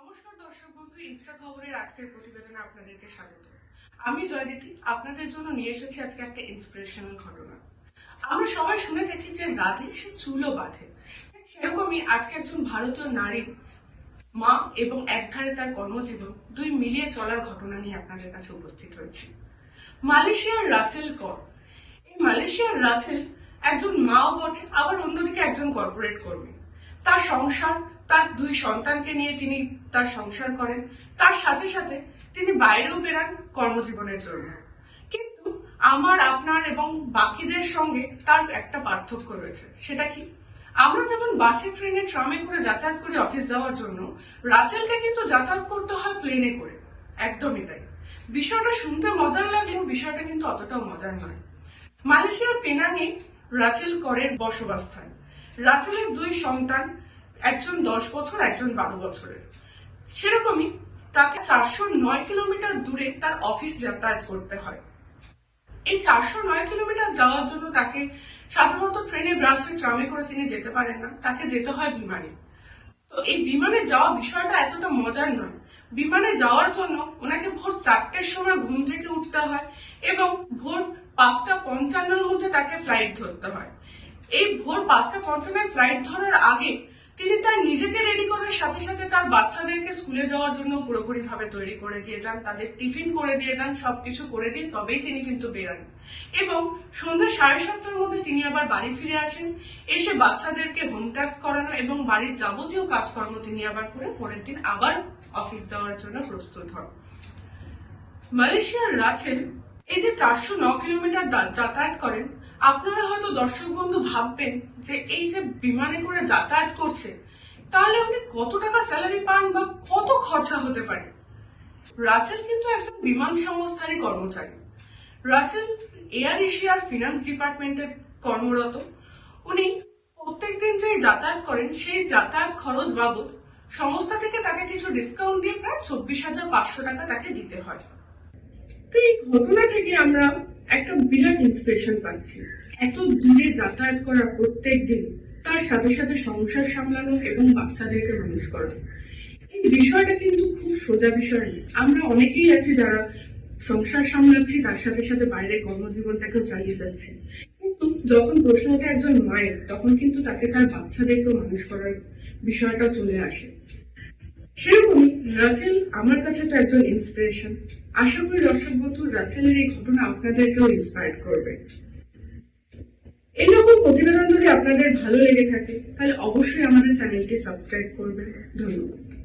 নমস্কার দর্শক বন্ধু, ইনস্টা খবরের আজকের প্রতিবেদনে আপনাদেরকে স্বাগত। আমি জয়দীতি আপনাদের জন্য নিয়ে এসেছি আজকে একটা ইন্সপিরেশনাল ঘটনা। আমরা সবাই শুনে থাকি যে রাধে সে চুলও বাঁধে। সেরকমই আজকে একজন ভারতীয় নারী, মা এবং একধারে তার কর্মজীবন, দুই মিলিয়ে চলার ঘটনা নিয়ে আপনাদের কাছে উপস্থিত হয়েছি। মালয়েশিয়ার রাচেল কর। এই মালয়েশিয়ার রাচেল একজন মাও বটে, আবার অন্যদিকে একজন কর্পোরেট কর্মী। তার সংসার, তার দুই সন্তানকে নিয়ে তিনি তার সংসার করেন। তার সাথে সাথে তিনি বাইরেও বেরান কর্মজীবনের জন্য। কিন্তু আমার, আপনার এবং বাকিদের সঙ্গে তার একটা পার্থক্য রয়েছে। সেটা কি? আমরা যেমন বাসে, ট্রেনে, ট্রামে করে যাতায়াত করি অফিস যাওয়ার জন্য, রাচেলকে কিন্তু যাতায়াত করতে হয় প্লেনে করে। একদমই তাই। বিষয়টা শুনতে মজার লাগলেও বিষয়টা কিন্তু অতটাও মজার নয়। মালয়েশিয়ার পেনাঙে রাচেল করের বসবাসস্থান। রাচেলের দুই সন্তান, একজন দশ বছর, একজন বারো বছরের। সেরকমই তাকে চারশো নয় কিলোমিটার দূরে তার অফিস যাতায়াত করতে হয়। এই চারশো নয় কিলোমিটার যাওয়ার জন্য তাকে সাধারণত ট্রেনে, বাসে, ট্রামে করে তিনি যেতে পারেন না। তাকে যেতে হয় বিমানে। তো এই বিমানে যাওয়া বিষয়টা এতটা মজার নয়। বিমানে যাওয়ার জন্য ওনাকে ভোর চারটের সময় ঘুম থেকে উঠতে হয় এবং ভোর পাঁচটা পঞ্চান্নর মধ্যে তাকে ফ্লাইট ধরতে হয়। এই ভোর পাঁচটা পঞ্চান্নের ফ্লাইট ধরার আগে তিনি তার নিজেকে রেডি করার সাথে সাথে তার বাচ্চাদেরকে স্কুলে যাওয়ার জন্য পুরোপুরি ভাবে তৈরি করে দিয়ে যান, তাদের টিফিন করে দিয়ে যান, সবকিছু করে দিয়ে তবেই তিনি কিন্তু বেরান। এবং সন্ধ্যা সাড়ে সাতটার মধ্যে তিনি আবার বাড়ি ফিরে আসেন। এসে বাচ্চাদেরকে হোম টাস্ক করানো এবং বাড়ির যাবতীয় কাজকর্ম তিনি আবার করে পরের দিন আবার অফিস যাওয়ার জন্য প্রস্তুত হন। মালয়েশিয়ার রাচেল এই যে চারশো ন কিলোমিটার যাতায়াত করেন আপনারা হয়তো দর্শক বন্ধু ভাববেন যে এই যে বিমানে করে যাতায়াত করছে, তাহলে আপনি কত টাকা স্যালারি পান বা কত খরচা হতে পারে? রাচেল কিন্তু একজন বিমান সংস্থারই কর্মচারী। রাচেল এয়ার এশিয়ার ফিনান্স ডিপার্টমেন্টে কর্মরত। উনি প্রত্যেকদিন যে যাতায়াত করেন, সেই যাতায়াত খরচ বাবদ সংস্থা থেকে তাকে কিছু ডিসকাউন্ট দিয়ে প্রায় চব্বিশ হাজার পাঁচশো টাকা তাকে দিতে হয়। তো এই ঘটনা থেকে আমরা একটা বিরাট ইন্সপিরেশন পাচ্ছি। এত দূরে যাতায়াত করা প্রত্যেক দিন, তার সাথে সাথে সংসার সামলানো এবং বাচ্চাদেরকে মানুষ করা। এই বিষয়টা কিন্তু খুব সোজা বিষয় নয়। আমরা অনেকেই আছি যারা সংসার সামলাচ্ছি, তার সাথে সাথে বাইরে কর্মজীবনটাকেও চালিয়ে যাচ্ছি। কিন্তু যখন প্রশ্ন একজন মায়ের, তখন কিন্তু তাকে তার বাচ্চাদেরকেও মানুষ করার বিষয়টা চলে আসে। সেরকমই রাচেল আমার কাছে তো একজন ইন্সপিরেশন আশা করি দর্শক বন্ধু রাচেলের এই ঘটনা আপনাদেরকেও ইন্সপায়ার করবে। এইরকম প্রতিবেদন যদি আপনাদের ভালো লেগে থাকে, তাহলে অবশ্যই আমাদের চ্যানেলটি সাবস্ক্রাইব করবেন। ধন্যবাদ।